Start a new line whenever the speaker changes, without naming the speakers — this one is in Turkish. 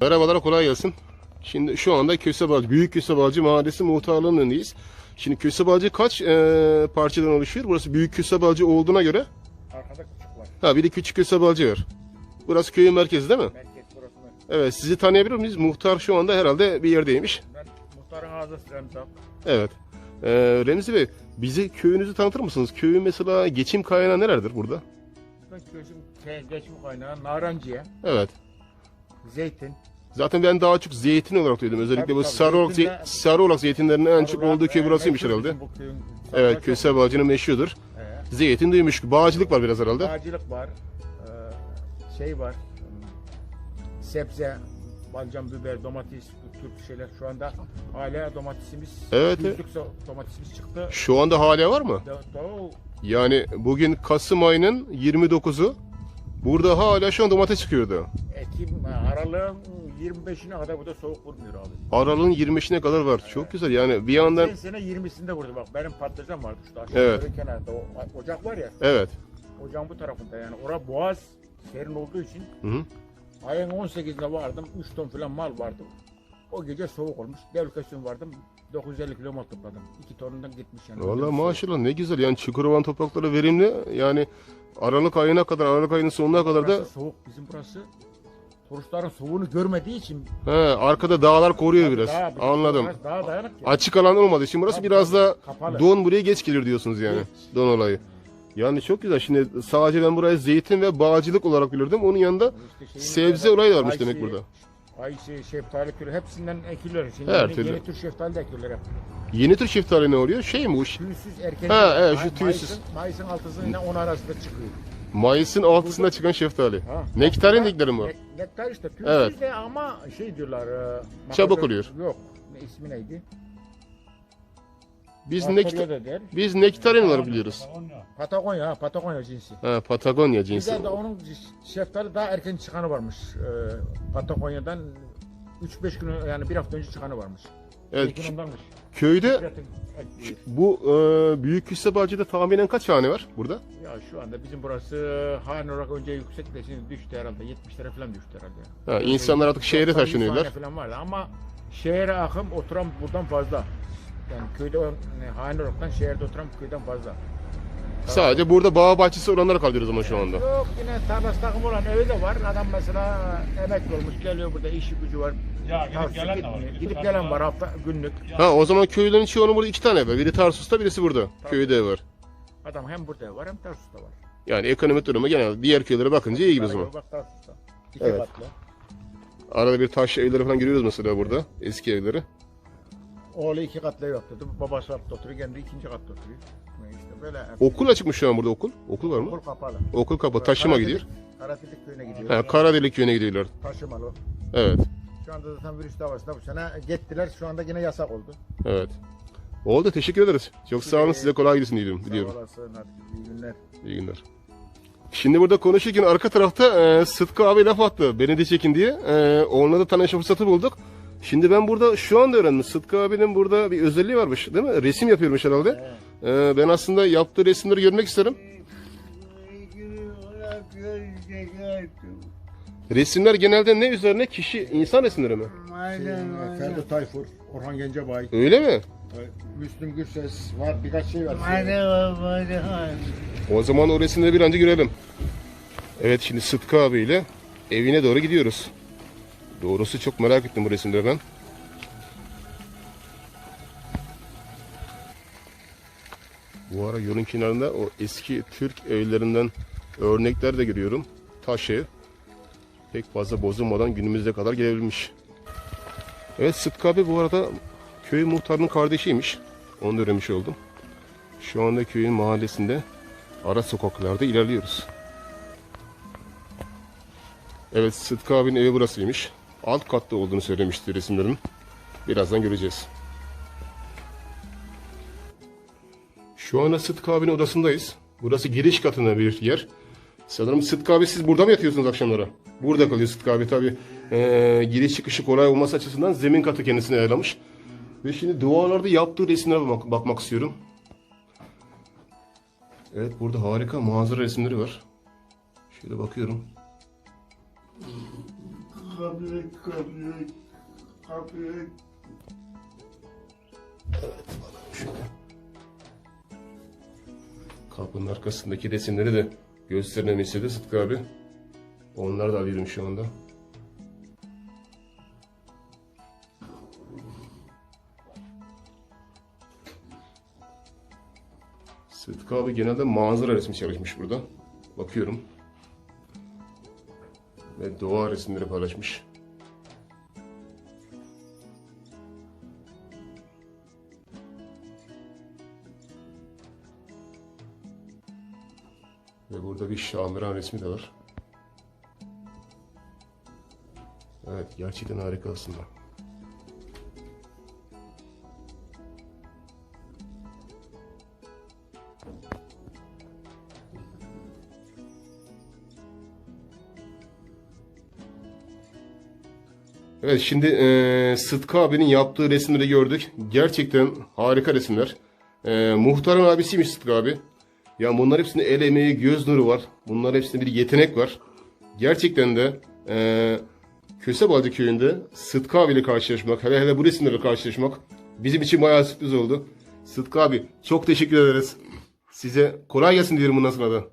Merhabalar kolay gelsin. Şimdi şu anda Kösebalcı, Büyük Kösebalcı Mahallesi muhtarlığının önündeyiz. Şimdi Kösebalcı kaç eee, parçadan oluşuyor? Burası Büyük Kösebalcı olduğuna göre
Arkada küçük var.
ha bir de Küçük Kösebalcı var. Burası köyün merkezi değil mi?
Merkez burası merkez.
Evet sizi tanıyabilir miyiz? Muhtar şu anda herhalde bir yerdeymiş.
Ben muhtarın ağzı Remzak.
Evet. Eee Remzi Bey bize köyünüzü tanıtır mısınız? Köyün mesela geçim kaynağı nelerdir burada?
Ben gözüm şey, geçim kaynağı naranciye,
Evet.
zeytin.
Zaten ben daha çok zeytin olarak duydum. Özellikle
Tabii,
bu
tabii.
Sarıolak,
Zeytinle-
zey- Sarıolak zeytinlerinin en çok olduğu köy burasıymış herhalde. Evet
Çok-
Kösebalcı'nın meşhurdur.
E,
Zeytin duymuş. Bağcılık var biraz herhalde.
Ağacılık var. e, şey var. Sebze, balcam, biber, domates, bu tür şeyler. Şu anda hala domatesimiz,
Evet,
domatesimiz çıktı.
Şu anda hala var mı? Yani bugün Kasım ayının 29'u. Burada hala şu an domates çıkıyordu.
Ekim, e, aralığın 25'ine kadar burada soğuk vurmuyor abi.
Aralığın 25'ine kadar var. Çok güzel. Yani bir yandan
Geçen sene 20'sinde vurdu bak. Benim patlıcan vardı şu aşağı
Evet.
yukarı kenarda. O, ocak var ya.
evet.
Ocağın bu tarafında yani. Ora boğaz serin olduğu için
Hı hı.
ayın 18'inde vardım. 3 ton falan mal vardı. O gece soğuk olmuş. Devlükasyon vardım. 950 kilo mal topladım. 2 tonundan gitmiş yani.
Vallahi maşallah ne güzel. Yani Çukurovan toprakları verimli. Yani Aralık ayına kadar, Aralık ayının sonuna kadar da
Burası soğuk. Bizim burası turistlerin soğuğunu görmediği için
he, arkada dağlar koruyor biraz.
daha,
Anladım.
Biraz daha dayanık ya.
Açık alan olmadığı için burası
Tabii,
biraz da
Kapalı.
don buraya geç gelir diyorsunuz yani. Don olayı. Yani çok güzel. Şimdi sadece ben burayı zeytin ve bağcılık olarak bilirdim. Onun yanında
İşte şeyin
sebze
böyle
olayı da varmış demek burada.
Ayçi, şeftali türü hepsinden ekiliyor. Şimdi
Her
yeni,
türlü.
yeni tür şeftali de ekiyorlar hep.
Yeni tür şeftali ne oluyor? Şey mi bu?
Tüysüz erken.
Ha, evet, şu
May-
tüysüz.
Mayıs'ın, Mayıs'ın altısıyla 10 arasında çıkıyor.
Mayıs'ın altısında çıkan şeftali.
Ha.
Nektarin dedikleri mi?
Ne- Nektar işte tüysüz
Evet.
de ama şey diyorlar. E,
Çabuk oluyor.
Yok. Ne ismi neydi?
Biz nektar
da der.
biz nektarin olarak biliyoruz.
Patagonya, ha, Patagonya cinsi.
Ha, Patagonya cinsi.
de, de onun şeftali daha erken çıkanı varmış. E, Patagonya'dan 3-5 gün yani bir hafta önce çıkanı varmış.
Evet,
ondanmış.
Köyde bu e, Büyük Küstebacı'da tahminen kaç hane var burada?
Ya şu anda bizim burası hane olarak önce yüksek de şimdi düştü herhalde. 70 lira falan düştü herhalde.
Ha, insanlar artık şehre
90
taşınıyorlar.
falan vardı ama şehre akım oturan buradan fazla. Yani köyde hane olaraktan şehirde oturan köyden fazla.
Sadece burada bağ bahçesi olanlar kalıyoruz ama şu anda.
Yok yine tarlası takım olan evi de var. Adam mesela emekli olmuş geliyor burada işi gücü var.
Ya gidip
Tarsus'a
gelen de var.
gitmiyor. Gidip gelen var hafta günlük.
Ha o zaman köylerin çoğunun burada iki tane ev var. Biri Tarsus'ta birisi burada. Köyde ev var.
Adam hem burada ev var hem Tarsus'ta var.
Yani ekonomik durumu genel diğer köylere bakınca iyi gibi o zaman.
Bak Tarsus'ta. İki
Evet.
katlı.
Arada bir taş evleri falan görüyoruz mesela burada. Eski evleri.
Oğlu iki katlı ev yaptırdı. Babası altta oturuyor. Kendi ikinci katta oturuyor.
Okul açık mı şu an burada okul? Okul var mı?
Okul kapalı.
Okul kapalı. Taşıma gidiyor.
Karadilik köyüne gidiyor.
Ha, Karadelik köyüne gidiyorlar.
Taşımalı.
Evet.
Şu anda zaten virüs davasında bu sene gittiler. Şu anda yine yasak oldu.
Evet. Oldu teşekkür ederiz. Çok sağ olun size kolay gelsin diyorum. Biliyorum.
Sağ olasın. Hadi iyi günler.
İyi günler. Şimdi burada konuşurken arka tarafta e, Sıtkı abi laf attı. Beni de çekin diye. E, onunla da tanışma fırsatı bulduk. Şimdi ben burada şu anda öğrendim. Sıtkı abinin burada bir özelliği varmış değil mi? Resim yapıyormuş herhalde. E, ben aslında yaptığı resimleri görmek isterim. Resimler genelde ne üzerine? Kişi, insan resimleri mi?
Şey, Ferdi Tayfur, Orhan Gencebay,
Öyle mi?
Müslüm Gürses var. Birkaç şey var.
O zaman o resimleri bir önce görelim. Evet şimdi Sıtkı abiyle evine doğru gidiyoruz. Doğrusu çok merak ettim bu resimleri ben. Bu ara yolun kenarında o eski Türk evlerinden örnekler de görüyorum. Taş ev. Pek fazla bozulmadan günümüze kadar gelebilmiş. Evet Sıtkı abi bu arada köy muhtarının kardeşiymiş. Onu da öğrenmiş oldum. Şu anda köyün mahallesinde ara sokaklarda ilerliyoruz. Evet Sıtkı abinin evi burasıymış. Alt katta olduğunu söylemişti resimlerin. Birazdan göreceğiz. Şu anda Sıtkı abinin odasındayız. Burası giriş katında bir yer. Sanırım Sıtkı abi siz burada mı yatıyorsunuz akşamlara? Burada kalıyor Sıtkı abi tabi. giriş çıkışı kolay olması açısından zemin katı kendisine ayarlamış. Ve şimdi duvarlarda yaptığı resimlere bak- bakmak istiyorum. Evet burada harika manzara resimleri var. Şöyle bakıyorum. Evet şöyle. Kapının arkasındaki resimleri de göstermemi istedi Sıtkı abi. Onları da alıyorum şu anda. Sıtkı abi genelde manzara resmi çalışmış burada. Bakıyorum. Ve doğa resimleri paylaşmış. Ve burada bir Şamiran resmi de var. Evet gerçekten harika aslında. Evet şimdi eee Sıtkı abinin yaptığı resimleri gördük. Gerçekten harika resimler. Eee muhtarın abisiymiş Sıtkı abi. Ya bunlar hepsinde el emeği, göz nuru var. Bunlar hepsinde bir yetenek var. Gerçekten de eee Kösebalcı köyünde Sıtkı abiyle karşılaşmak, hele hele bu resimlerle karşılaşmak bizim için bayağı sürpriz oldu. Sıtkı abi çok teşekkür ederiz. Size kolay gelsin diyelim bundan sonra da.